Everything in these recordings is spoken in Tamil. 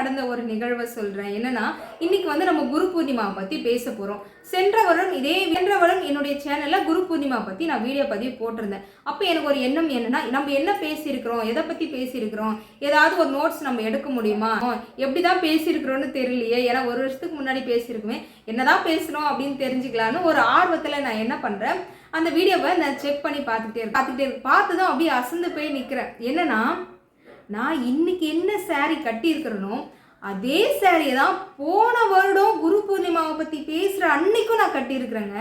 நடந்த ஒரு நிகழ்வை சொல்கிறேன் என்னன்னா இன்னைக்கு வந்து நம்ம குரு பூர்ணிமாவை பற்றி பேச போகிறோம் சென்ற வருடம் இதே சென்ற வருடம் என்னுடைய சேனலில் குரு பூர்ணிமா பற்றி நான் வீடியோ பதிவு போட்டிருந்தேன். அப்போ எனக்கு ஒரு எண்ணம் என்னன்னா நம்ம என்ன பேசியிருக்கிறோம்? எதை பற்றி பேசியிருக்கிறோம்? ஏதாவது ஒரு நோட்ஸ் நம்ம எடுக்க முடியுமா? எப்படி தான் பேசியிருக்கிறோன்னு தெரியலையே. ஏன்னா ஒரு வருஷத்துக்கு முன்னாடி பேசியிருக்குமே. என்னதான் பேசுகிறோம் அப்படின்னு தெரிஞ்சுக்கலான்னு ஒரு ஆர்வத்தில் நான் என்ன பண்ணுறேன் அந்த வீடியோவை நான் செக் பண்ணி பார்த்துட்டே இருக்கேன் பார்த்துட்டே இருக்கேன் பார்த்து தான் அப்படியே அசந்து போய் நிற்கிறேன் என்னன்னா நான் இன்னைக்கு என்ன சாரி கட்டியிருக்கிறனோ அதே சாரியை தான் போன வருடம் குரு பூர்ணிமாவை பற்றி பேசுகிற அன்னைக்கும் நான் கட்டியிருக்கிறேங்க.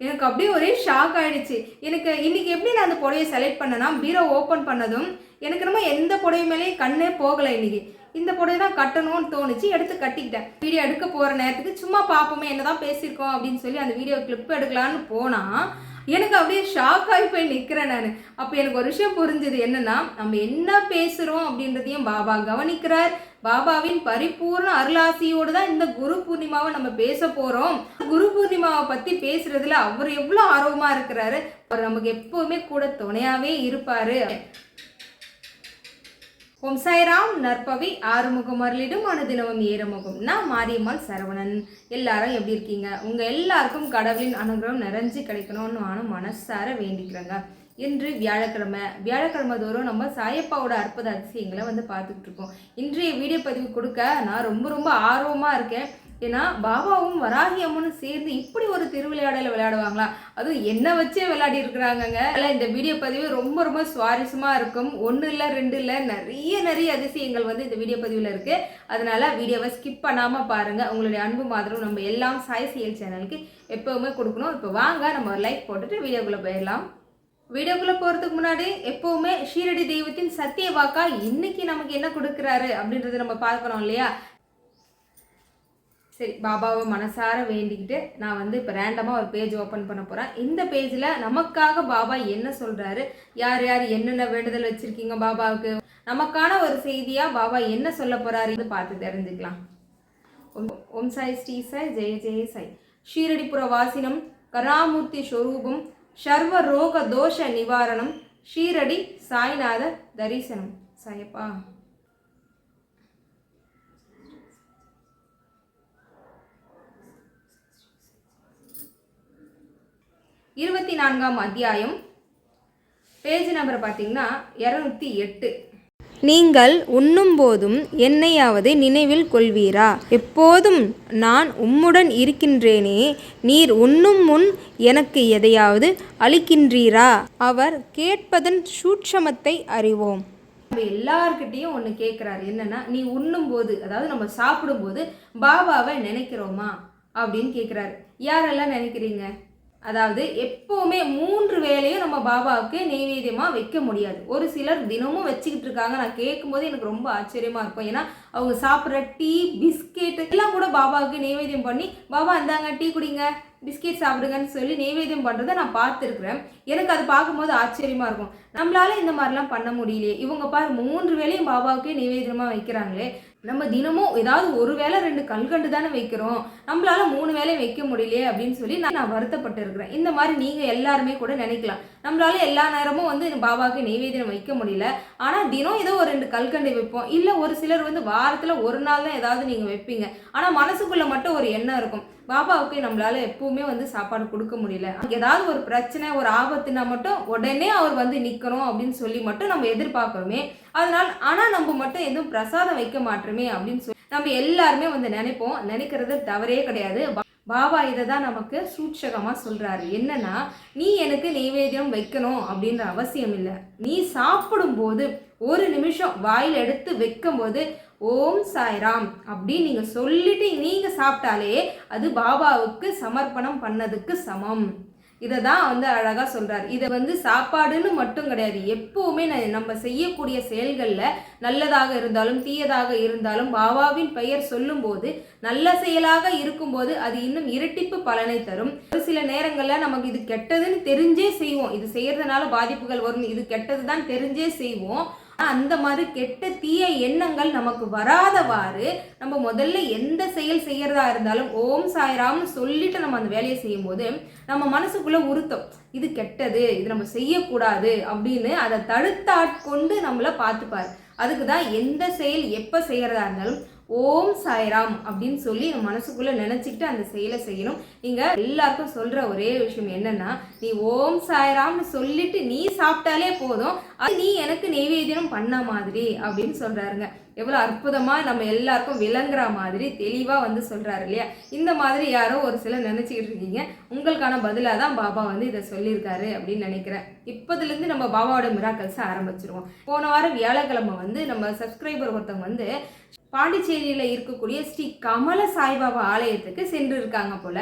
எனக்கு அப்படியே ஒரே ஷாக் ஆகிடுச்சு எனக்கு இன்னைக்கு எப்படி நான் அந்த புடவையை செலக்ட் பண்ணேன்னா பீரோ ஓப்பன் பண்ணதும் எனக்கு நம்ம எந்த புடவை மேலேயும் கண்ணே போகலை இன்றைக்கி இந்த புடவை தான் கட்டணும்னு தோணுச்சு எடுத்து கட்டிக்கிட்டேன். வீடியோ எடுக்க போகிற நேரத்துக்கு சும்மா பார்ப்போமே என்னதான் பேசியிருக்கோம் அப்படின்னு சொல்லி அந்த வீடியோ கிளிப் எடுக்கலான்னு போனால் எனக்கு அப்படியே ஷாக் ஆகி போய் நிற்கிறேன் நான். அப்போ எனக்கு ஒரு விஷயம் புரிஞ்சுது. என்னன்னா நம்ம என்ன பேசுகிறோம் அப்படின்றதையும் பாபா கவனிக்கிறார். பாபாவின் பரிபூர்ண அருளாசியோடு தான் இந்த குரு பூர்ணிமாவை நம்ம பேச போகிறோம் குரு பூர்ணிமாவை பற்றி பேசுறதுல அவர் எவ்வளோ ஆர்வமாக இருக்கிறாரு. அவர் நமக்கு எப்போவுமே கூட துணையாகவே இருப்பார். ஓம் சாய்ராம் நற்பவி ஆறுமுகம் அருளிடும் அனுதினமும் ஏறுமுகம். நான் மாரியம்மாள் சரவணன். எல்லாரும் எப்படி இருக்கீங்க? உங்கள் எல்லாருக்கும் கடவுளின் அனுகிரகம் நிறைஞ்சு கிடைக்கணும்னு நானும் மனசார வேண்டிக்கிறேங்க. இன்று வியாழக்கிழமை. வியாழக்கிழமை தோறும் நம்ம சாயப்பாவோட அற்புத அதிசயங்களை வந்து பார்த்துக்கிட்டு இருக்கோம். இன்றைய வீடியோ பதிவு கொடுக்க நான் ரொம்ப ரொம்ப ஆர்வமாக இருக்கேன். ஏன்னா பாபாவும் வராகி அம்மனும் சேர்ந்து இப்படி ஒரு திருவிளையாடலை விளையாடுவாங்களா? அதுவும் என்ன வச்சே விளையாடி இருக்கிறாங்கங்க. இந்த வீடியோ பதிவு ரொம்ப ரொம்ப சுவாரஸ்யமாக இருக்கும். ஒன்று இல்லை ரெண்டு இல்லை நிறைய நிறைய அதிசயங்கள் வந்து இந்த வீடியோ பதிவில் இருக்குது அதனால வீடியோவை ஸ்கிப் பண்ணாமல் பாருங்கள் உங்களுடைய அன்பு மாதிரம் நம்ம எல்லாம் சாய் செயல் சேனலுக்கு எப்போவுமே கொடுக்கணும். இப்போ வாங்க நம்ம ஒரு லைக் போட்டுட்டு வீடியோக்குள்ளே போயிடலாம். வீடியோக்குள்ளே போகிறதுக்கு முன்னாடி எப்போவுமே ஷீரடி தெய்வத்தின் சத்திய வாக்கா இன்னைக்கு நமக்கு என்ன கொடுக்குறாரு அப்படின்றத நம்ம பார்க்குறோம் இல்லையா? சரி பாபாவை மனசார வேண்டிக்கிட்டு நான் வந்து இப்போ ரேண்டமாக ஒரு பேஜ் ஓப்பன் பண்ண போகிறேன் இந்த பேஜில் நமக்காக பாபா என்ன சொல்கிறாரு யார் யார் என்னென்ன வேண்டுதல் வச்சுருக்கீங்க பாபாவுக்கு? நமக்கான ஒரு செய்தியாக பாபா என்ன சொல்ல போகிறாரு பார்த்து தெரிஞ்சுக்கலாம். ஓம் ஓம் சாய் ஸ்ரீ சாய் ஜெய ஜெய சாய். ஷீரடிபுர வாசினம் கருணாமூர்த்தி ஸ்வரூபம் சர்வ ரோக தோஷ நிவாரணம் ஷீரடி சாய்நாத தரிசனம். சாயப்பா. இருபத்தி நான்காம் அத்தியாயம். பேஜ் நம்பர் பார்த்தீங்கன்னா இரநூத்தி எட்டு. நீங்கள் உண்ணும்போதும் என்னையாவது நினைவில் கொள்வீரா? எப்போதும் நான் உம்முடன் இருக்கின்றேனே நீர் உண்ணும் முன் எனக்கு எதையாவது அளிக்கின்றீரா? அவர் கேட்பதன் சூட்சமத்தை அறிவோம். நம்ம எல்லார்கிட்டயும் ஒன்று கேட்குறாரு என்னன்னா நீ உண்ணும்போது அதாவது நம்ம சாப்பிடும்போது பாபாவை நினைக்கிறோமா? அப்படின்னு கேட்குறாரு யாரெல்லாம் நினைக்கிறீங்க? அதாவது எப்போவுமே மூன்று வேலையும் நம்ம பாபாவுக்கு நெய்வேத்தியமாக வைக்க முடியாது. ஒரு சிலர் தினமும் வச்சுக்கிட்டு இருக்காங்க. நான் கேட்கும்போது எனக்கு ரொம்ப ஆச்சரியமாக இருக்கும். ஏன்னா அவங்க சாப்பிட்ற டீ பிஸ்கெட் எல்லாம் கூட பாபாவுக்கு நெய்வேத்தியம் பண்ணி பாபா இந்தாங்க டீ குடிங்க பிஸ்கெட் சாப்பிடுங்கன்னு சொல்லி நெய்வேத்தியம் பண்ணுறதை நான் பார்த்துருக்குறேன். எனக்கு அது பார்க்கும்போது ஆச்சரியமாக இருக்கும். நம்மளால இந்த மாதிரிலாம் பண்ண முடியலையே. இவங்க பாரு மூன்று வேலையும் பாபாவுக்கே நெய்வேத்தியமாக வைக்கிறாங்களே. நம்ம தினமும் ஏதாவது ஒரு வேளை ரெண்டு கல்கண்டு தானே வைக்கிறோம். நம்மளால மூணு வேலையும் வைக்க முடியலையே அப்படின்னு சொல்லி நான் நான் வருத்தப்பட்டு இருக்கிறேன் இந்த மாதிரி நீங்கள் எல்லாருமே கூட நினைக்கலாம். நம்மளால எல்லா நேரமும் வந்து பாபாவுக்கு நெய்வேதியம் வைக்க முடியல. ஆனால் தினம் ஏதோ ஒரு ரெண்டு கல்கண்டு வைப்போம். இல்லை ஒரு சிலர் வந்து வாரத்தில் ஒரு நாள் தான் ஏதாவது நீங்கள் வைப்பீங்க. ஆனால் மனசுக்குள்ளே மட்டும் ஒரு எண்ணம் இருக்கும். பாபாவுக்கு நம்மளால எப்பவுமே வந்து சாப்பாடு கொடுக்க முடியல. ஏதாவது ஒரு பிரச்சனை ஒரு ஆபத்துனா மட்டும் உடனே அவர் வந்து நிற்கணும் அப்படின்னு சொல்லி மட்டும் நம்ம எதிர்பார்க்குறோமே. அதனால் ஆனால் நம்ம மட்டும் எதுவும் பிரசாதம் வைக்க மாட்டோமே அப்படின்னு சொல்லி நம்ம எல்லாருமே வந்து நினைப்போம். நினைக்கிறது தவறே கிடையாது. பாபா இதை தான் நமக்கு சூட்சகமாக சொல்கிறாரு என்னன்னா நீ எனக்கு நெய்வேத்தியம் வைக்கணும் அப்படின்ற அவசியம் இல்லை. நீ சாப்பிடும்போது ஒரு நிமிஷம் வாயில் எடுத்து வைக்கும்போது ஓம் சாய்ராம் அப்படின்னு நீங்கள் சொல்லிட்டு நீங்கள் சாப்பிட்டாலே அது பாபாவுக்கு சமர்ப்பணம் பண்ணதுக்கு சமம். இதை தான் வந்து அழகாக சொல்கிறார் இதை வந்து சாப்பாடுன்னு மட்டும் கிடையாது. எப்போவுமே ந- நம்ம செய்யக்கூடிய செயல்களில் நல்லதாக இருந்தாலும் தீயதாக இருந்தாலும் பாபாவின் பெயர் சொல்லும்போது நல்ல செயலாக இருக்கும்போது அது இன்னும் இரட்டிப்பு பலனை தரும். ஒரு சில நேரங்களில் நமக்கு இது கெட்டதுன்னு தெரிஞ்சே செய்வோம். இது செய்கிறதுனால பாதிப்புகள் வரும் இது கெட்டது தான் தெரிஞ்சே செய்வோம். அந்த மாதிரி கெட்ட தீய எண்ணங்கள் நமக்கு வராதவாறு நம்ம முதல்ல எந்த செயல் செய்யறதா இருந்தாலும் ஓம் சாய்ராம்னு சொல்லிட்டு நம்ம அந்த வேலையை செய்யும்போது நம்ம மனசுக்குள்ள உறுத்தம். இது கெட்டது இது நம்ம செய்யக்கூடாது அப்படின்னு அதை தடுத்தாட்கொண்டு நம்மளை பார்த்துப்பாரு. அதுக்கு தான் எந்த செயல் எப்போ செய்கிறதா இருந்தாலும் ஓம் சாய்ராம் அப்படின்னு சொல்லி மனசுக்குள்ளே நினச்சிக்கிட்டு அந்த செயலை செய்யணும். நீங்கள் எல்லாருக்கும் சொல்கிற ஒரே விஷயம் என்னென்னா நீ ஓம் சாய்ராம்னு சொல்லிட்டு நீ சாப்பிட்டாலே போதும். அது நீ எனக்கு நெய்வேத்தியம் பண்ண மாதிரி அப்படின்னு சொல்கிறாருங்க எவ்வளோ அற்புதமாக நம்ம எல்லாருக்கும் விளங்குற மாதிரி தெளிவாக வந்து சொல்கிறாரு இல்லையா? இந்த மாதிரி யாரோ ஒரு சிலர் நினச்சிக்கிட்டு இருக்கீங்க. உங்களுக்கான பதிலாக தான் பாபா வந்து இதை சொல்லியிருக்காரு அப்படின்னு நினைக்கிறேன். இப்போதுலேருந்து நம்ம பாபாவோட மிராக்கல்ஸை ஆரம்பிச்சிருவோம். போன வாரம் வியாழக்கிழமை வந்து நம்ம சப்ஸ்கிரைபர் ஒருத்தவங்க வந்து பாண்டிச்சேரியில் இருக்கக்கூடிய ஸ்ரீ கமல சாய்பாபா ஆலயத்துக்கு சென்று இருக்காங்க போல.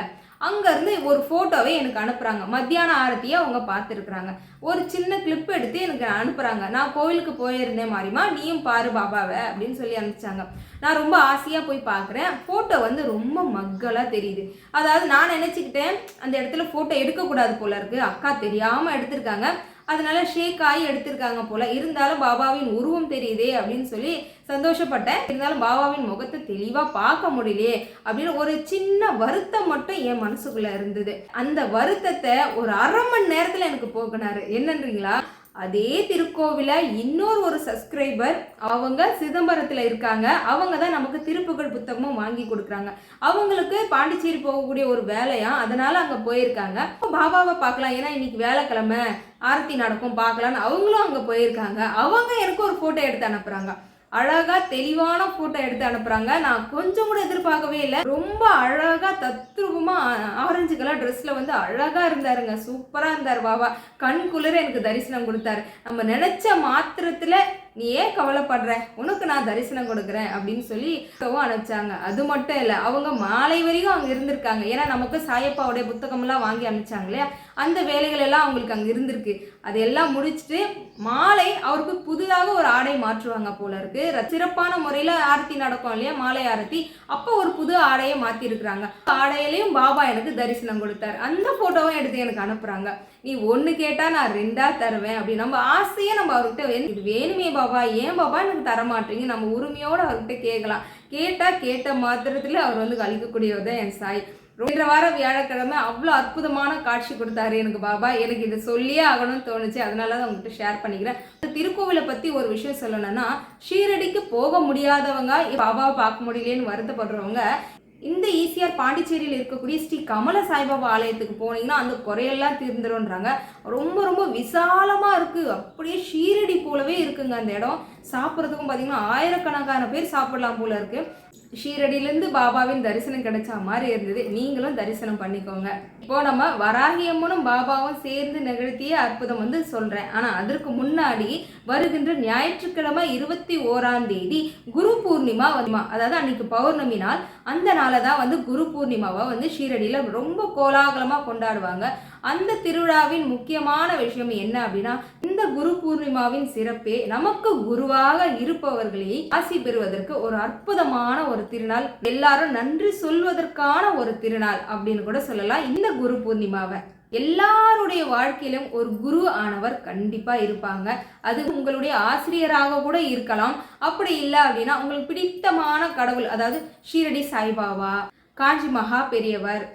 அங்கேருந்து ஒரு ஃபோட்டோவை எனக்கு அனுப்புகிறாங்க மத்தியான ஆரத்தியை அவங்க பார்த்துருக்குறாங்க. ஒரு சின்ன கிளிப் எடுத்து எனக்கு அனுப்புகிறாங்க நான் கோவிலுக்கு போயிருந்தேன் மாதிரிமா நீயும் பாரு பாபாவை அப்படின்னு சொல்லி அனுப்பிச்சாங்க. நான் ரொம்ப ஆசையாக போய் பார்க்குறேன். ஃபோட்டோ வந்து ரொம்ப மக்களாக தெரியுது. அதாவது நான் நினச்சிக்கிட்டேன் அந்த இடத்துல ஃபோட்டோ எடுக்கக்கூடாது போல இருக்குது அக்கா தெரியாமல் எடுத்திருக்காங்க. அதனால ஷேக் ஆகி எடுத்திருக்காங்க போல. இருந்தாலும் பாபாவின் உருவம் தெரியுதே அப்படின்னு சொல்லி சந்தோஷப்பட்டேன். இருந்தாலும் பாபாவின் முகத்தை தெளிவாக பார்க்க முடியலையே அப்படின்னு ஒரு சின்ன வருத்தம் மட்டும் என் மனசுக்குள்ள இருந்தது. அந்த வருத்தத்தை ஒரு அரை மணி நேரத்தில் எனக்கு போக்குனாரு. என்னன்றீங்களா? அதே திருக்கோவில இன்னொரு ஒரு சப்ஸ்கிரைபர் அவங்க சிதம்பரத்தில் இருக்காங்க. அவங்க தான் நமக்கு திருப்புகழ் புத்தகமும் வாங்கி கொடுக்குறாங்க. அவங்களுக்கு பாண்டிச்சேரி போகக்கூடிய ஒரு வேலையா? அதனால அங்கே போயிருக்காங்க. அப்போ பாபாவை பார்க்கலாம். ஏன்னா இன்னைக்கு வேலைக்கிழமை ஆரத்தி நடக்கும் பார்க்கலான்னு அவங்களும் அங்கே போயிருக்காங்க. அவங்க எனக்கு ஒரு ஃபோட்டோ எடுத்து அனுப்புகிறாங்க அழகாக தெளிவான ஃபோட்டோ எடுத்து அனுப்புகிறாங்க நான் கொஞ்சம் கூட எதிர்பார்க்கவே இல்லை. ரொம்ப அழகாக தத்ரூபமாக ஆரஞ்சு கலர் ட்ரெஸ்ஸில் வந்து அழகாக இருந்தாருங்க. சூப்பராக இருந்தார் பாபா. கண் குளிர எனக்கு தரிசனம் கொடுத்தாரு. நம்ம நினச்ச மாத்திரத்தில் நீ ஏன் கவலைப்படுற? உனக்கு நான் தரிசனம் கொடுக்குறேன் அப்படின்னு சொல்லி அனுப்பிச்சாங்க. அது மட்டும் இல்லை அவங்க மாலை வரைக்கும் அங்கே இருந்திருக்காங்க. ஏன்னா நமக்கு சாயப்பாவுடைய புத்தகம்லாம் வாங்கி அனுப்பிச்சாங்க இல்லையா? அந்த வேலைகள் எல்லாம் அவங்களுக்கு அங்கே இருந்திருக்கு. அதையெல்லாம் முடிச்சுட்டு மாலை அவருக்கு புதிதாக ஒரு ஆடை மாற்றுவாங்க போல இருக்கு. ர- சிறப்பான முறையில் ஆரத்தி நடக்கும் இல்லையா? மாலை ஆரத்தி. அப்போ ஒரு புது ஆடையை மாற்றிருக்கிறாங்க ஆடையிலையும் பாபா எனக்கு தரிசனம் கொடுத்தாரு. அந்த ஃபோட்டோவும் எடுத்து எனக்கு அனுப்புகிறாங்க நீ ஒன்று கேட்டால் நான் ரெண்டாக தருவேன் அப்படி நம்ம ஆசையாக நம்ம அவர்கிட்ட இது வேணுமே பாபா. ஏன் பாபா எனக்கு தரமாட்டீங்க? நம்ம உரிமையோடு அவர்கிட்ட கேட்கலாம். கேட்டால் கேட்ட மாத்திரத்தில் அவர் வந்து கழிக்கக்கூடியவர் தான் என் சாய். ரெண்டு வாரம் வியாழக்கிழமை அவ்வளோ அற்புதமான காட்சி கொடுத்தாரு எனக்கு பாபா. எனக்கு இதை சொல்லியே ஆகணும்னு தோணுச்சு. அதனால தான் உங்கள்கிட்ட ஷேர் பண்ணிக்கிறேன். திருக்கோவிலை பற்றி ஒரு விஷயம் சொல்லணும்னா ஷீரடிக்கு போக முடியாதவங்க பாபாவை பார்க்க முடியலேன்னு வருத்தப்படுறவங்க இந்த ஈசிஆர் பாண்டிச்சேரியில் இருக்கக்கூடிய ஸ்ரீ கமல சாய்பாபா ஆலயத்துக்கு போனீங்கன்னா அந்த குறையெல்லாம் தீர்ந்துடும்ன்றாங்க ரொம்ப ரொம்ப விசாலமாக இருக்குது அப்படியே ஷீரடி போலவே இருக்குங்க அந்த இடம். சாப்பிட்றதுக்கும் பார்த்தீங்கன்னா ஆயிரக்கணக்கான பேர் சாப்பிடலாம் போல இருக்குது ஷீரடியிலேருந்து பாபாவின் தரிசனம் கிடைச்ச மாதிரி இருந்தது. நீங்களும் தரிசனம் பண்ணிக்கோங்க. இப்போ நம்ம வராகியம்மனும் பாபாவும் சேர்ந்து நிகழ்த்திய அற்புதம் வந்து சொல்கிறேன் ஆனால் அதற்கு முன்னாடி வருகின்ற ஞாயிற்றுக்கிழமை இருபத்தி ஓராம் தேதி குரு பூர்ணிமா வருமா அதாவது அன்னைக்கு பௌர்ணமி நாள். அந்த நாளை தான் வந்து குரு பூர்ணிமாவை வந்து ஷீரடியில் ரொம்ப கோலாகலமாக கொண்டாடுவாங்க. அந்த திருவிழாவின் முக்கியமான விஷயம் என்ன அப்படின்னா இந்த குரு பூர்ணிமாவின் சிறப்பே நமக்கு குருவாக இருப்பவர்களை ஆசி பெறுவதற்கு ஒரு அற்புதமான ஒரு திருநாள். எல்லாரும் நன்றி சொல்வதற்கான ஒரு திருநாள் அப்படின்னு கூட சொல்லலாம். இந்த குரு பூர்ணிமாவை எல்லாருடைய வாழ்க்கையிலும் ஒரு குரு ஆனவர் கண்டிப்பாக இருப்பாங்க. அது உங்களுடைய ஆசிரியராக கூட இருக்கலாம். அப்படி இல்லை அப்படின்னா உங்களுக்கு பிடித்தமான கடவுள் அதாவது ஷீரடி சாய்பாபா காஞ்சி மகா பெரியவர்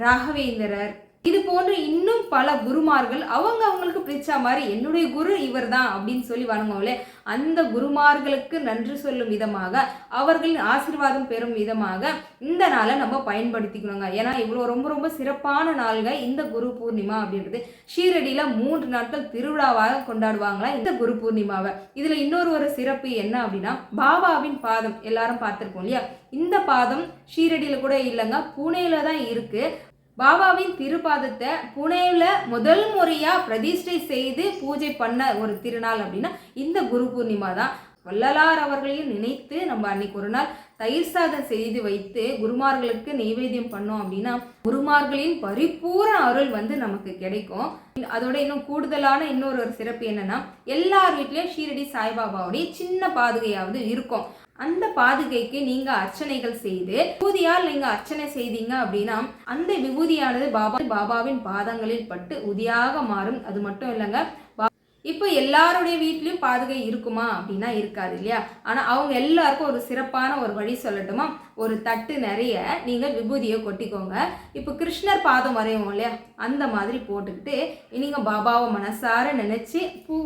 ராகவேந்திரர் இது போன்ற இன்னும் பல குருமார்கள் அவங்க அவங்களுக்கு பிடிச்ச மாதிரி என்னுடைய குரு இவர் தான் அப்படின்னு சொல்லி வணங்குவோம்ல. அந்த குருமார்களுக்கு நன்றி சொல்லும் விதமாக அவர்களின் ஆசீர்வாதம் பெறும் விதமாக இந்த நாளை நம்ம பயன்படுத்திக்கணுங்க. ஏன்னா இவ்வளோ ரொம்ப ரொம்ப சிறப்பான நாள்கள் இந்த குரு பூர்ணிமா அப்படின்றது. ஷீரடியில் மூன்று நாட்கள் திருவிழாவாக கொண்டாடுவாங்களா இந்த குரு பூர்ணிமாவை. இதில் இன்னொரு ஒரு சிறப்பு என்ன அப்படின்னா பாபாவின் பாதம் எல்லாரும் பார்த்துருப்போம் இல்லையா? இந்த பாதம் ஷீரடியில் கூட இல்லைங்க புனேல தான் இருக்குது பாபாவின் திருப்பாதத்தை புனேவில் முதல் முறையாக பிரதிஷ்டை செய்து பூஜை பண்ண ஒரு திருநாள் அப்படின்னா இந்த குரு பூர்ணிமா தான். வள்ளலார் அவர்களையும் நினைத்து நம்ம அன்னைக்கு ஒரு நாள் தயிர் சாதம் செய்து வைத்து குருமார்களுக்கு நெய்வேத்தியம் பண்ணோம் அப்படின்னா குருமார்களின் பரிபூரண அருள் வந்து நமக்கு கிடைக்கும். அதோட இன்னும் கூடுதலான இன்னொரு ஒரு சிறப்பு என்னன்னா எல்லார் வீட்லேயும் ஷீரடி சாய்பாபாவுடைய சின்ன பாதுகையாவது இருக்கும். அந்த பாதுகைக்கு நீங்க அர்ச்சனைகள் செய்து விபூதியால் நீங்க அர்ச்சனை செய்தீங்க அப்படின்னா அந்த விபூதியானது பாபா பாபாவின் பாதங்களில் பட்டு உதியாக மாறும். அது மட்டும் இல்லைங்க. பா- இப்போ எல்லாருடைய வீட்லேயும் பாதுகை இருக்குமா அப்படின்னா இருக்காது இல்லையா? ஆனால் அவங்க எல்லாருக்கும் ஒரு சிறப்பான ஒரு வழி சொல்லட்டுமா? ஒரு தட்டு நிறைய நீங்கள் விபூதியை கொட்டிக்கோங்க. இப்போ கிருஷ்ணர் பாதம் வரையும் இல்லையா? அந்த மாதிரி போட்டுக்கிட்டு நீங்கள் பாபாவை மனசார நினச்சி பூ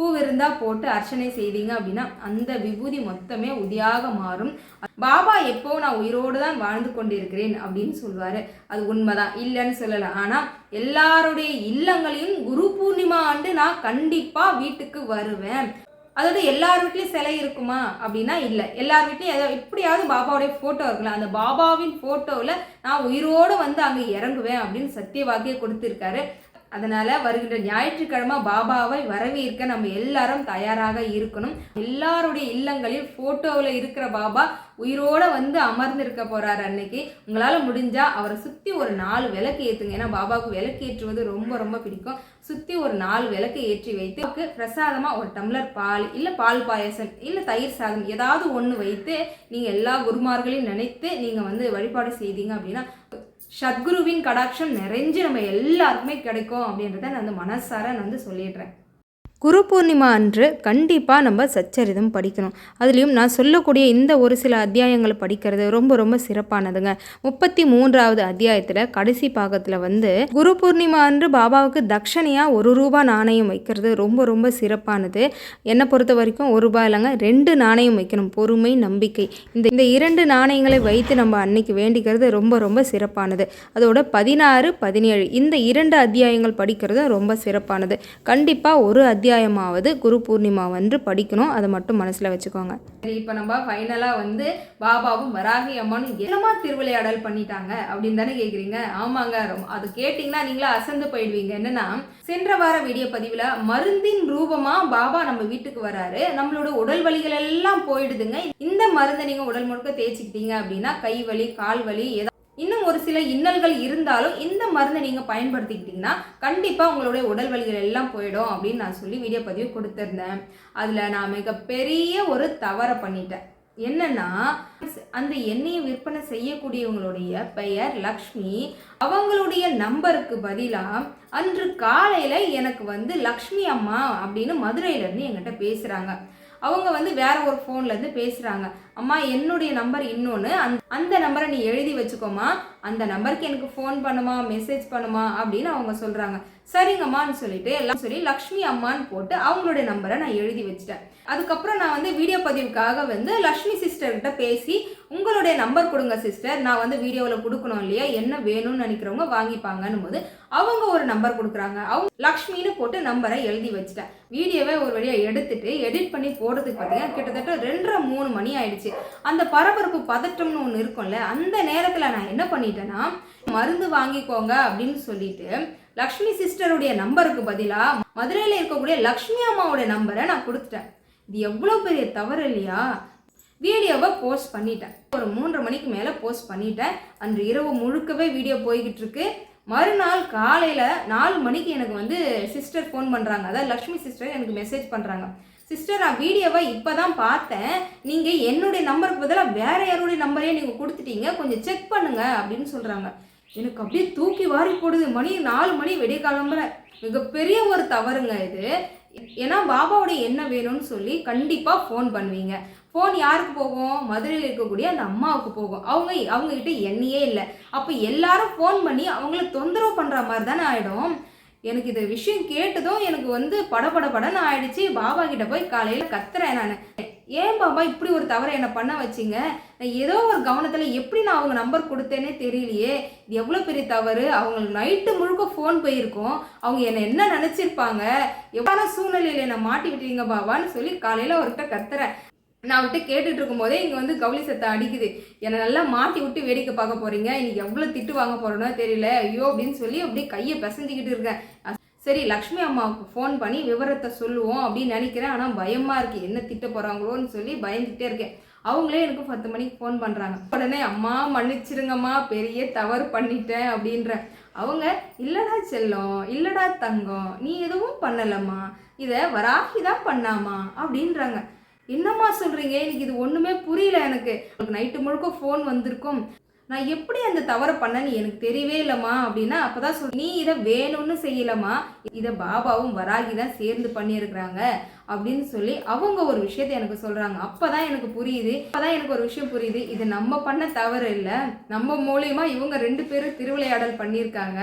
பூ விருந்தா போட்டு அர்ச்சனை செய்தீங்க அப்படின்னா அந்த விபூதி மொத்தமே உதியாக மாறும். பாபா எப்போ நான் உயிரோடு தான் வாழ்ந்து கொண்டிருக்கிறேன் அப்படின்னு சொல்லுவார் அது உண்மைதான். இல்லைன்னு சொல்லலை. ஆனால் எல்லாருடைய இல்லங்களையும் குரு பூர்ணிமா ஆண்டு நான் கண்டிப்பா வீட்டுக்கு வருவேன். அதோட எல்லார் வீட்லேயும் சிலை இருக்குமா அப்படின்னா இல்லை. எல்லார் வீட்லேயும் ஏதோ எப்படியாவது பாபாவுடைய ஃபோட்டோ இருக்கலாம் அந்த பாபாவின் ஃபோட்டோவில் நான் உயிரோடு வந்து அங்கே இறங்குவேன் அப்படின்னு சத்திய வாக்கிய கொடுத்துருக்காரு. அதனால் வருகின்ற ஞாயிற்றுக்கிழமை பாபாவை வரவேற்க நம்ம எல்லாரும் தயாராக இருக்கணும். எல்லாருடைய இல்லங்களில் ஃபோட்டோவில் இருக்கிற பாபா உயிரோட வந்து அமர்ந்திருக்க போகிறார் அன்னைக்கு. உங்களால் முடிஞ்சால் அவரை சுற்றி ஒரு நாலு விளக்கு ஏற்றுங்க ஏன்னா பாபாவுக்கு விளக்கு ஏற்றுவது ரொம்ப ரொம்ப பிடிக்கும். சுற்றி ஒரு நாலு விளக்கு ஏற்றி வைத்து அவருக்கு பிரசாதமாக ஒரு டம்ளர் பால் இல்லை பால் பாயசம் இல்லை தயிர் சாதம் ஏதாவது ஒன்று வைத்து நீங்கள் எல்லா குருமார்களையும் நினைத்து நீங்கள் வந்து வழிபாடு செய்தீங்க அப்படின்னா சத்குருவின் கடாட்சம் நிறைஞ்சு நம்ம எல்லாருக்குமே கிடைக்கும் அப்படின்றத நான் வந்து மனசார நான் வந்து சொல்லிடுறேன். குரு பூர்ணிமா அன்று கண்டிப்பாக நம்ம சச்சரிதம் படிக்கணும். அதுலேயும் நான் சொல்லக்கூடிய இந்த ஒரு சில அத்தியாயங்களை படிக்கிறது ரொம்ப ரொம்ப சிறப்பானதுங்க. முப்பத்தி மூன்றாவது அத்தியாயத்தில் கடைசி பாகத்தில் வந்து குரு பூர்ணிமா அன்று பாபாவுக்கு தட்சணையாக ஒரு ரூபா நாணயம் வைக்கிறது ரொம்ப ரொம்ப சிறப்பானது. என்னை பொறுத்த வரைக்கும் ஒரு ரூபா இல்லைங்க ரெண்டு நாணயம் வைக்கணும். பொறுமை நம்பிக்கை. இந்த இந்த இரண்டு நாணயங்களை வைத்து நம்ம அன்னைக்கு வேண்டிக்கிறது ரொம்ப ரொம்ப சிறப்பானது. அதோட பதினாறு பதினேழு இந்த இரண்டு அத்தியாயங்கள் படிக்கிறது ரொம்ப சிறப்பானது. கண்டிப்பாக ஒரு அத்தியாயமாவது குரு பூர்ணிமா வந்து படிக்கணும். அதை மட்டும் மனசில் வச்சுக்கோங்க. சரி இப்போ நம்ம ஃபைனலாக வந்து பாபாவும் வராகி அம்மானும் என்னமா திருவிளையாடல் பண்ணிட்டாங்க அப்படின்னு தானே கேட்குறீங்க ஆமாங்க ரொம்ப அது கேட்டிங்கன்னா நீங்களே அசந்து போயிடுவீங்க. என்னன்னா சென்ற வார வீடியோ பதிவில் மருந்தின் ரூபமாக பாபா நம்ம வீட்டுக்கு வராரு. நம்மளோட உடல் வலிகள் எல்லாம் போயிடுதுங்க. இந்த மருந்தை நீங்கள் உடல் முழுக்க தேய்ச்சிக்கிட்டீங்க அப்படின்னா கை வலி கால் வலி ஏதா இன்னும் ஒரு சில இன்னல்கள் இருந்தாலும் இந்த மருந்தை நீங்கள் பயன்படுத்திக்கிட்டிங்கன்னா கண்டிப்பாக உங்களுடைய உடல் வலிகள் எல்லாம் போயிடும் அப்படின்னு நான் சொல்லி வீடியோ பதிவு கொடுத்துருந்தேன். அதில் நான் மிகப்பெரிய ஒரு தவறை பண்ணிட்டேன். என்னன்னா அந்த எண்ணெயை விற்பனை செய்யக்கூடியவங்களுடைய பெயர் லக்ஷ்மி. அவங்களுடைய நம்பருக்கு பதிலாக அன்று காலையில் எனக்கு வந்து லக்ஷ்மி அம்மா அப்படின்னு மதுரையிலேருந்து என்கிட்ட பேசுகிறாங்க அவங்க வந்து வேற ஒரு ஃபோன்லேருந்து பேசுகிறாங்க அம்மா என்னுடைய நம்பர் இன்னொன்று அந்த அந்த நம்பரை நீ எழுதி வச்சுக்கோமா அந்த நம்பருக்கு எனக்கு ஃபோன் பண்ணுமா மெசேஜ் பண்ணுமா? அப்படின்னு அவங்க சொல்கிறாங்க சரிங்கம்மான்னு சொல்லிட்டு எல்லாம் சொல்லி லக்ஷ்மி அம்மான்னு போட்டு அவங்களுடைய நம்பரை நான் எழுதி வச்சிட்டேன். அதுக்கப்புறம் நான் வந்து வீடியோ பதிவுக்காக வந்து லக்ஷ்மி சிஸ்டர்கிட்ட பேசி உங்களுடைய நம்பர் கொடுங்க சிஸ்டர் நான் வந்து வீடியோவில் கொடுக்கணும் இல்லையா? என்ன வேணும்னு நினைக்கிறவங்க வாங்கிப்பாங்கன்னும் போது அவங்க ஒரு நம்பர் கொடுக்குறாங்க. அவங்க லக்ஷ்மின்னு போட்டு நம்பரை எழுதி வச்சிட்டேன். வீடியோவை ஒரு வழியாக எடுத்துட்டு எடிட் பண்ணி போடுறதுக்கு பார்த்தீங்கன்னா கிட்டத்தட்ட ரெண்டரை மூணு மணி ஆயிடுச்சு. அந்த பரபரப்பு பதட்டம்னு ஒன்று இருக்கும்ல அந்த நேரத்தில் நான் என்ன பண்ணிட்டேன்னா மருந்து வாங்கிக்கோங்க அப்படின்னு சொல்லிட்டு லக்ஷ்மி சிஸ்டருடைய நம்பருக்கு பதிலாக மதுரையில் இருக்கக்கூடிய லக்ஷ்மி அம்மாவுடைய நம்பரை நான் கொடுத்துட்டேன். இது எவ்வளோ பெரிய தவறு இல்லையா? வீடியோவை போஸ்ட் பண்ணிட்டேன். ஒரு மூன்றரை மணிக்கு மேலே போஸ்ட் பண்ணிட்டேன். அன்று இரவு முழுக்கவே வீடியோ போய்கிட்டு இருக்கு. மறுநாள் காலையில் நாலு மணிக்கு எனக்கு வந்து சிஸ்டர் ஃபோன் பண்ணுறாங்க அதாவது லக்ஷ்மி சிஸ்டர் எனக்கு மெசேஜ் பண்ணுறாங்க சிஸ்டர் நான் வீடியோவை இப்போ தான் பார்த்தேன். நீங்கள் என்னுடைய நம்பருக்கு பதிலாக வேறு யாருடைய நம்பரையே நீங்கள் கொடுத்துட்டீங்க. கொஞ்சம் செக் பண்ணுங்கள் அப்படின்னு சொல்கிறாங்க எனக்கு அப்படியே தூக்கி வாரி போடுது. மணி நாலு மணி வெடிய கிளம்புற மிகப்பெரிய ஒரு தவறுங்க இது. ஏன்னா பாபாவுடைய என்ன வேணும்னு சொல்லி கண்டிப்பாக ஃபோன் பண்ணுவீங்க. ஃபோன் யாருக்கு போகும்? மதுரையில் இருக்கக்கூடிய அந்த அம்மாவுக்கு போகும். அவங்க அவங்கக்கிட்ட எண்ணியே இல்லை. அப்போ எல்லாரும் ஃபோன் பண்ணி அவங்கள தொந்தரவு பண்ணுற மாதிரி தானே ஆகிடும் எனக்கு இந்த விஷயம் கேட்டதும் எனக்கு வந்து படபட படன்னு ஆயிடுச்சு. பாபா கிட்ட போய் காலையில் கத்துறேன் நான். ஏன் பாபா இப்படி ஒரு தவறை என்னை பண்ண வச்சிங்க? நான் ஏதோ ஒரு கவனத்தில் எப்படி நான் அவங்க நம்பர் கொடுத்தேனே தெரியலையே. இது எவ்வளோ பெரிய தவறு? அவங்களுக்கு நைட்டு முழுக்க ஃபோன் போயிருக்கோம். அவங்க என்னை என்ன நினச்சிருப்பாங்க? எவ்வளோ சூழ்நிலையில் என்னை மாட்டி விட்டீங்க பாபான்னு சொல்லி காலையில் அவர்கிட்ட கத்துறேன். நான் விட்டு கேட்டுட்டு இருக்கும்போதே இங்கே வந்து கவுளி சத்தம் அடிக்குது. என்னை நல்லா மாட்டி விட்டு வேடிக்கை பார்க்க போறீங்க. இன்னைக்கு எவ்வளோ திட்டு வாங்க போறேனோ தெரியல. ஐயோ அப்படின்னு சொல்லி அப்படியே கையை பிசைஞ்சிக்கிட்டு இருக்கேன். சரி லக்ஷ்மி அம்மாவுக்கு ஃபோன் பண்ணி விவரத்தை சொல்லுவோம் அப்படின்னு நினைக்கிறேன். ஆனால் பயமாக இருக்குது என்ன திட்ட போகிறாங்களோன்னு சொல்லி பயந்துகிட்டே இருக்கேன். அவங்களே எனக்கு பத்து மணிக்கு ஃபோன் பண்ணுறாங்க உடனே அம்மா மன்னிச்சிருங்கம்மா பெரிய தவறு பண்ணிட்டேன் அப்படின்ற. அவங்க இல்லடா செல்லம் இல்லடா தங்கம் நீ எதுவும் பண்ணலம்மா. இதை வராகி தான் பண்ணாமா? அப்படின்றாங்க. என்னம்மா சொல்கிறீங்க எனக்கு இது ஒன்றுமே புரியல எனக்கு. உங்களுக்கு நைட்டு முழுக்க ஃபோன் வந்திருக்கும். நான் எப்படி அந்த தவறை பண்ணேன்னு எனக்கு தெரியவே இல்லைம்மா. அப்படின்னா அப்போ தான் சொல் நீ இதை வேணும்னு செய்யலம்மா. இதை பாபாவும் வராகி தான் சேர்ந்து பண்ணியிருக்கிறாங்க. அப்படின்னு சொல்லி அவங்க ஒரு விஷயத்தை எனக்கு சொல்கிறாங்க அப்போ தான் எனக்கு புரியுது. அப்போ தான் எனக்கு ஒரு விஷயம் புரியுது. இது நம்ம பண்ண தவறு இல்லை. நம்ம மூலயமா இவங்க ரெண்டு பேரும் திருவிளையாடல் பண்ணியிருக்காங்க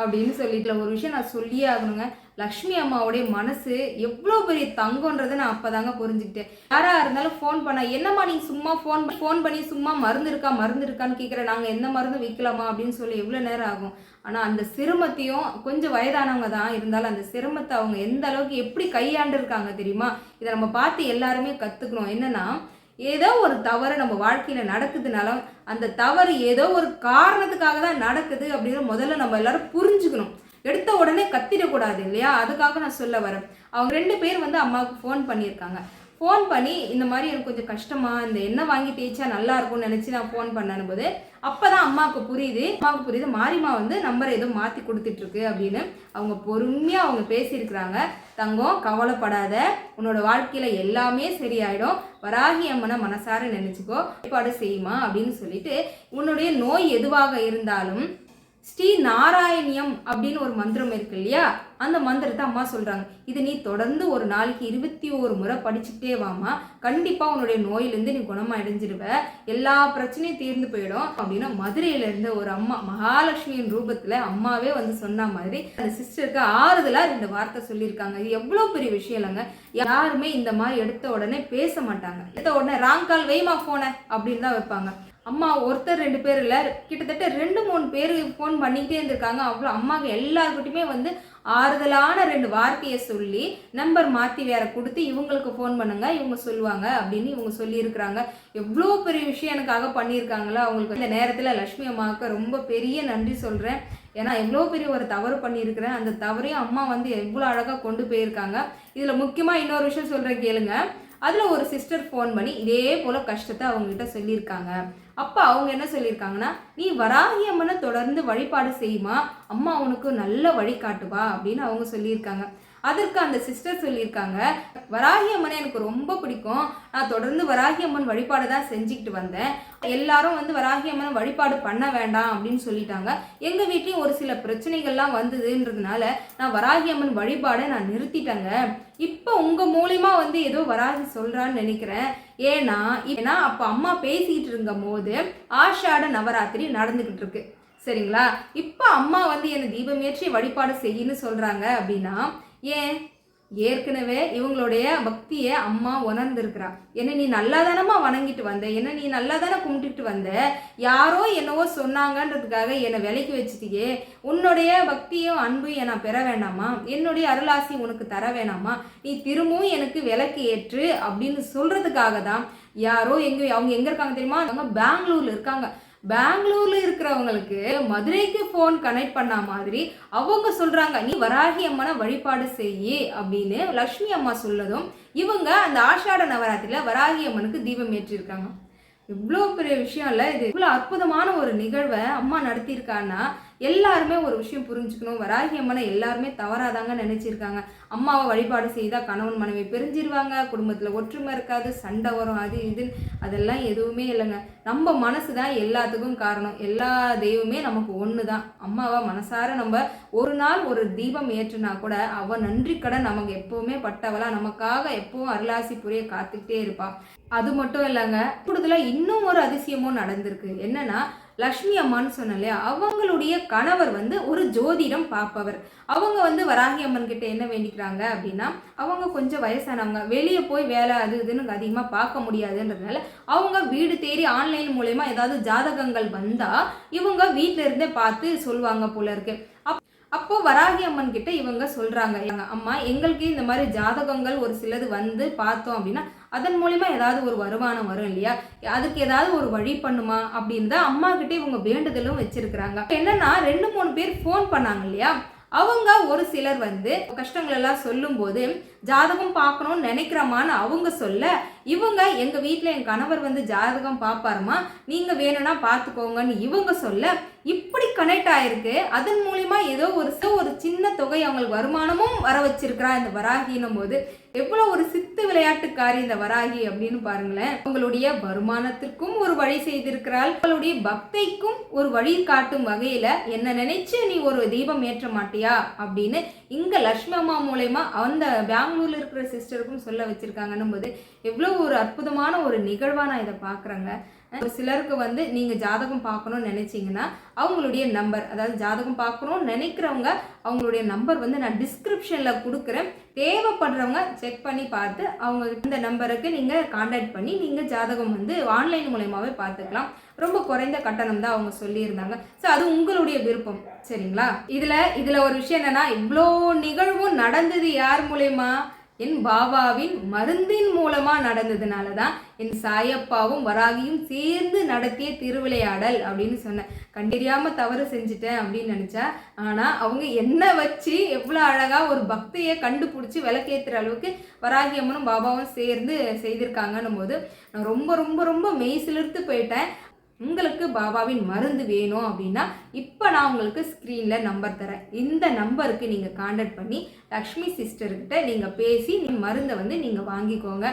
அப்படின்னு சொல்லிட்டு ஒரு விஷயம் நான் சொல்லியே ஆகணுங்க. லக்ஷ்மி அம்மாவுடைய மனசு எவ்வளோ பெரிய தங்கன்றதை நான் அப்பதாங்க புரிஞ்சுக்கிட்டேன். யாராக இருந்தாலும் ஃபோன் பண்ண என்னம்மா நீ சும்மா ஃபோன் ஃபோன் பண்ணி சும்மா மருந்து இருக்கா மருந்து இருக்கான்னு கேட்குற நாங்கள் எந்த மருந்து விற்கலாமா அப்படின்னு சொல்லி எவ்வளோ நேரம் ஆகும். ஆனால் அந்த சிரமத்தையும் கொஞ்சம் வயதானவங்க தான் இருந்தாலும் அந்த சிரமத்தை அவங்க எந்த அளவுக்கு எப்படி கையாண்டுருக்காங்க தெரியுமா? இதை நம்ம பார்த்து எல்லாருமே கற்றுக்கணும் என்னன்னா ஏதோ ஒரு தவறு நம்ம வாழ்க்கையில் நடக்குதுனாலும் அந்த தவறு ஏதோ ஒரு காரணத்துக்காக தான் நடக்குது அப்படின்னு முதல்ல நம்ம எல்லாரும் புரிஞ்சுக்கணும். எடுத்த உடனே கத்திடக்கூடாது இல்லையா? அதுக்காக நான் சொல்ல வரேன். அவங்க ரெண்டு பேர் வந்து அம்மாவுக்கு ஃபோன் பண்ணியிருக்காங்க. ஃபோன் பண்ணி இந்த மாதிரி எனக்கு கொஞ்சம் கஷ்டமாக இந்த எண்ணெய் வாங்கி தேய்ச்சா நல்லா இருக்கும்னு நினச்சி நான் ஃபோன் பண்ணனும் போது அப்போ தான் அம்மாவுக்கு புரியுது. அம்மாவுக்கு புரியுது மாரிமா வந்து நம்பரை ஏதோ மாற்றி கொடுத்துட்ருக்கு அப்படின்னு அவங்க பொறுமையாக அவங்க பேசியிருக்கிறாங்க. தங்கம் கவலைப்படாத உன்னோட வாழ்க்கையில் எல்லாமே சரியாயிடும். வராகி அம்மனை மனசார நினச்சிக்கோ ஏற்பாடு செய்யுமா அப்படின்னு சொல்லிட்டு உன்னுடைய நோய் எதுவாக இருந்தாலும் ஸ்ரீ நாராயணியம் அப்படின்னு ஒரு மந்திரம் இருக்கு இல்லையா? அந்த மந்திரத்தை அம்மா சொல்கிறாங்க இது நீ தொடர்ந்து ஒரு நாளைக்கு இருபத்தி ஒரு முறை படிச்சுட்டே வாமா கண்டிப்பாக உன்னுடைய நோயிலேருந்து நீ குணமடைஞ்சிடுவ எல்லா பிரச்சனையும் தீர்ந்து போயிடும் அப்படின்னா மதுரையில இருந்த ஒரு அம்மா மகாலட்சுமியின் ரூபத்துல அம்மாவே வந்து சொன்ன மாதிரி அந்த சிஸ்டருக்கு ஆறுதலா ரெண்டு வார்த்தை சொல்லியிருக்காங்க. இது எவ்வளோ பெரிய விஷயம் இல்லைங்க. யாருமே இந்த மாதிரி எடுத்த உடனே பேச மாட்டாங்க. எடுத்த உடனே ராங் கால் வெய்மா ஃபோனை அப்படின்னு தான் வைப்பாங்க. அம்மா ஒருத்தர் ரெண்டு பேர் இல்லை. கிட்டத்தட்ட ரெண்டு மூணு பேர் ஃபோன் பண்ணிக்கிட்டே இருந்திருக்காங்க. அவ்வளோ அம்மாவுக்கு எல்லாருக்கிட்டையுமே வந்து ஆறுதலான ரெண்டு வார்த்தையை சொல்லி நம்பர் மாற்றி வேற கொடுத்து இவங்களுக்கு ஃபோன் பண்ணுங்க இவங்க சொல்லுவாங்க அப்படின்னு இவங்க சொல்லியிருக்கிறாங்க. எவ்வளோ பெரிய விஷயம் எனக்காக பண்ணியிருக்காங்களா அவங்களுக்கு. இந்த நேரத்தில் லக்ஷ்மி அம்மாவுக்கு ரொம்ப பெரிய நன்றி சொல்கிறேன் ஏன்னா எவ்வளோ பெரிய ஒரு தவறு பண்ணியிருக்கிறேன். அந்த தவறையும் அம்மா வந்து எவ்வளோ அழகாக கொண்டு போயிருக்காங்க. இதில் முக்கியமாக இன்னொரு விஷயம் சொல்கிறேன் கேளுங்க. அதில் ஒரு சிஸ்டர் ஃபோன் பண்ணி இதே போல் கஷ்டத்தை அவங்ககிட்ட சொல்லியிருக்காங்க. அப்போ அவங்க என்ன சொல்லியிருக்காங்கன்னா நீ வராகி அம்மனை தொடர்ந்து வழிபாடு செய்யுமா? அம்மா அவனுக்கு நல்ல வழி காட்டுவா அப்படின்னு அவங்க சொல்லியிருக்காங்க. அதற்கு அந்த சிஸ்டர் சொல்லியிருக்காங்க வராகி அம்மனை எனக்கு ரொம்ப பிடிக்கும். நான் தொடர்ந்து வராகி அம்மன் வழிபாடு தான் செஞ்சுக்கிட்டு வந்தேன். எல்லாரும் வந்து வராகி அம்மனை வழிபாடு பண்ண வேண்டாம் அப்படின்னு சொல்லிட்டாங்க. எங்கள் வீட்லேயும் ஒரு சில பிரச்சனைகள்லாம் வந்ததுன்றதுனால நான் வராகி அம்மன் வழிபாடை நான் நிறுத்திட்டேங்க. இப்போ உங்கள் மூலிமா வந்து ஏதோ வராகி சொல்கிறான்னு நினைக்கிறேன். ஏன்னா ஏன்னா அப்போ அம்மா பேசிக்கிட்டு இருக்கும் போது ஆஷாட நவராத்திரி நடந்துக்கிட்டு இருக்கு. சரிங்களா? இப்போ அம்மா வந்து என்னை தீபமேற்றி வழிபாடு செய்யின்னு சொல்கிறாங்க அப்படின்னா ஏன்? ஏற்கனவே இவங்களுடைய பக்தியை அம்மா உணர்ந்திருக்கிறா. என்ன நீ நல்லா தானம்மா வணங்கிட்டு வந்த? என்ன நீ நல்லா தானே கும்பிட்டுட்டு வந்த? யாரோ என்னவோ சொன்னாங்கன்றதுக்காக என்னை விலைக்கு வச்சுட்டியே. உன்னுடைய பக்தியும் அன்பையும் நான் பெற வேண்டாமா? என்னுடைய அருளாசி உனக்கு தர வேணாமா? நீ திரும்பவும் எனக்கு விலைக்கு ஏற்று அப்படின்னு சொல்கிறதுக்காக தான் யாரோ எங்கே அவங்க எங்கே இருக்காங்க தெரியுமா? அவங்க பெங்களூரில் இருக்காங்க. பெங்களூர்ல இருக்கிறவங்களுக்கு மதுரைக்கு ஃபோன் கனெக்ட் பண்ண மாதிரி அவங்க சொல்றாங்க நீ வராகி அம்மனை வழிபாடு செய்யி அப்படின்னு லக்ஷ்மி அம்மா சொல்லதும் இவங்க அந்த ஆஷாட நவராத்திரியில வராகி அம்மனுக்கு தீபம் ஏற்றிருக்காங்க. இவ்வளோ பெரிய விஷயம் இல்லை இது இவ்வளோ அற்புதமான ஒரு நிகழ்வை அம்மா நடத்தியிருக்கான்னா எல்லாருமே ஒரு விஷயம் புரிஞ்சுக்கணும். வராகி அம்மனை எல்லாருமே தவறாதாங்க நினைச்சிருக்காங்க. அம்மாவை வழிபாடு செய்தால் கணவன் மனைவி பிரிஞ்சிருவாங்க. குடும்பத்தில் ஒற்றுமை இருக்காது சண்டை வரும் அது இதுன்னு. அதெல்லாம் எதுவுமே இல்லைங்க. நம்ம மனசு தான் எல்லாத்துக்கும் காரணம். எல்லா தெய்வமே நமக்கு ஒன்று தான் அம்மாவை மனசார நம்ம ஒரு நாள் ஒரு தீபம் ஏற்றுனா கூட அவள் நன்றி கடன் நமக்கு எப்போவுமே பட்டவளா. நமக்காக எப்பவும் அருளாசி புரிய காத்துக்கிட்டே இருப்பாள் அது மட்டும் இல்லைங்க. கூடுதலாக இன்னும் ஒரு அதிசயமும் நடந்திருக்கு. என்னன்னா லக்ஷ்மி அம்மான்னு சொன்னோம் இல்லையா? அவங்களுடைய கணவர் வந்து ஒரு ஜோதிடம் பார்ப்பவர். அவங்க வந்து வராகி அம்மன் கிட்ட என்ன வேண்டிக்கிறாங்க அப்படின்னா அவங்க கொஞ்சம் வயசானவங்க வெளியே போய் வேலை அது இதுன்னு அதிகமாக பார்க்க முடியாதுன்றதுனால அவங்க வீடு தேடி ஆன்லைன் மூலயமா ஏதாவது ஜாதகங்கள் வந்தால் இவங்க வீட்டில இருந்தே பார்த்து சொல்லுவாங்க போல இருக்கு. அப் அப்போ வராகி அம்மன் கிட்ட இவங்க சொல்றாங்க அம்மா எங்களுக்கு இந்த மாதிரி ஜாதகங்கள் ஒரு சிலது வந்து பார்த்தோம் அப்படின்னா அதன் மூலியமா ஏதாவது ஒரு வருமானம் வரும் இல்லையா? அதுக்கு ஏதாவது ஒரு வழி பண்ணுமா? அப்படின்னு தான் அம்மா கிட்ட இவங்க வேண்டுதலும் வச்சிருக்கிறாங்க. என்னன்னா ரெண்டு மூணு பேர் ஃபோன் பண்ணாங்க இல்லையா? அவங்க ஒரு சிலர் வந்து கஷ்டங்கள் எல்லாம் சொல்லும்போது ஜாதகம் பார்க்கணும்னு நினைக்கிறமான்னு அவங்க சொல்ல இவங்க எங்கள் வீட்டில் என் கணவர் வந்து ஜாதகம் பார்ப்பாருமா? நீங்கள் வேணும்னா பார்த்துக்கோங்கன்னு இவங்க சொல்ல இப்படி கனெக்ட் ஆயிருக்கு. அதன் மூலிமா ஏதோ ஒரு ஒரு சின்ன தொகை அவங்களுக்கு வருமானமும் வர வச்சிருக்கிறா இந்த வராகினும் போது எவ்வளோ ஒரு சித்து விளையாட்டுக்காரி இந்த வராகி அப்படின்னு பாருங்களேன். உங்களுடைய வருமானத்திற்கும் ஒரு வழி செய்திருக்கிறாள். உங்களுடைய பக்தைக்கும் ஒரு வழி காட்டும் வகையில் என்ன நினைச்சு நீ ஒரு தீபம் ஏற்ற மாட்டியா? அப்படின்னு இங்கே லக்ஷ்மி அம்மா மூலயமா அந்த பெங்களூரில் இருக்கிற சிஸ்டருக்கும் சொல்ல வச்சுருக்காங்கன்னும் போது எவ்வளோ ஒரு அற்புதமான ஒரு நிகழ்வாக நான் இதை பார்க்குறேங்க. ஒரு சிலருக்கு வந்து நீங்கள் ஜாதகம் பார்க்கணும்னு நினச்சிங்கன்னா அவங்களுடைய நம்பர் அதாவது ஜாதகம் பார்க்கணும்னு நினைக்கிறவங்க அவங்களுடைய நம்பர் வந்து நான் டிஸ்கிரிப்ஷனில் கொடுக்குறேன். தேவைப்படுறவங்க செக் பண்ணி பார்த்து அவங்க இந்த நம்பருக்கு நீங்கள் காண்டாக்ட் பண்ணி நீங்கள் ஜாதகம் வந்து ஆன்லைன் மூலயமாவே பார்த்துக்கலாம். ரொம்ப குறைந்த கட்டணம் தான் அவங்க சொல்லியிருந்தாங்க. ஸோ அது உங்களுடைய விருப்பம். சரிங்களா? இதில் இதில் ஒரு விஷயம் என்னன்னா இவ்வளோ நிகழ்வும் நடந்தது யார் மூலயமா? என் பாபாவின் மருந்தின் மூலமாக நடந்ததுனால தான் என் சாயப்பாவும் வராகியும் சேர்ந்து நடத்திய திருவிளையாடல் அப்படின்னு சொன்னேன். கண்டறியாமல் தவறு செஞ்சுட்டேன் அப்படின்னு நினச்சா ஆனால் அவங்க என்ன வச்சு எவ்வளோ அழகாக ஒரு பக்தியை கண்டுபிடிச்சி விளக்கேற்றுற அளவுக்கு வராகி அம்மனும் பாபாவும் சேர்ந்து செய்திருக்காங்கன்னும் போது நான் ரொம்ப ரொம்ப ரொம்ப மெய் சிலிர்த்து போயிட்டேன். உங்களுக்கு பாபாவின் மருந்து வேணும் அப்படின்னா இப்போ நான் உங்களுக்கு ஸ்க்ரீனில் நம்பர் தரேன். இந்த நம்பருக்கு நீங்கள் காண்டக்ட் பண்ணி லக்ஷ்மி சிஸ்டர்கிட்ட நீங்கள் பேசி மருந்தை வந்து நீங்கள் வாங்கிக்கோங்க.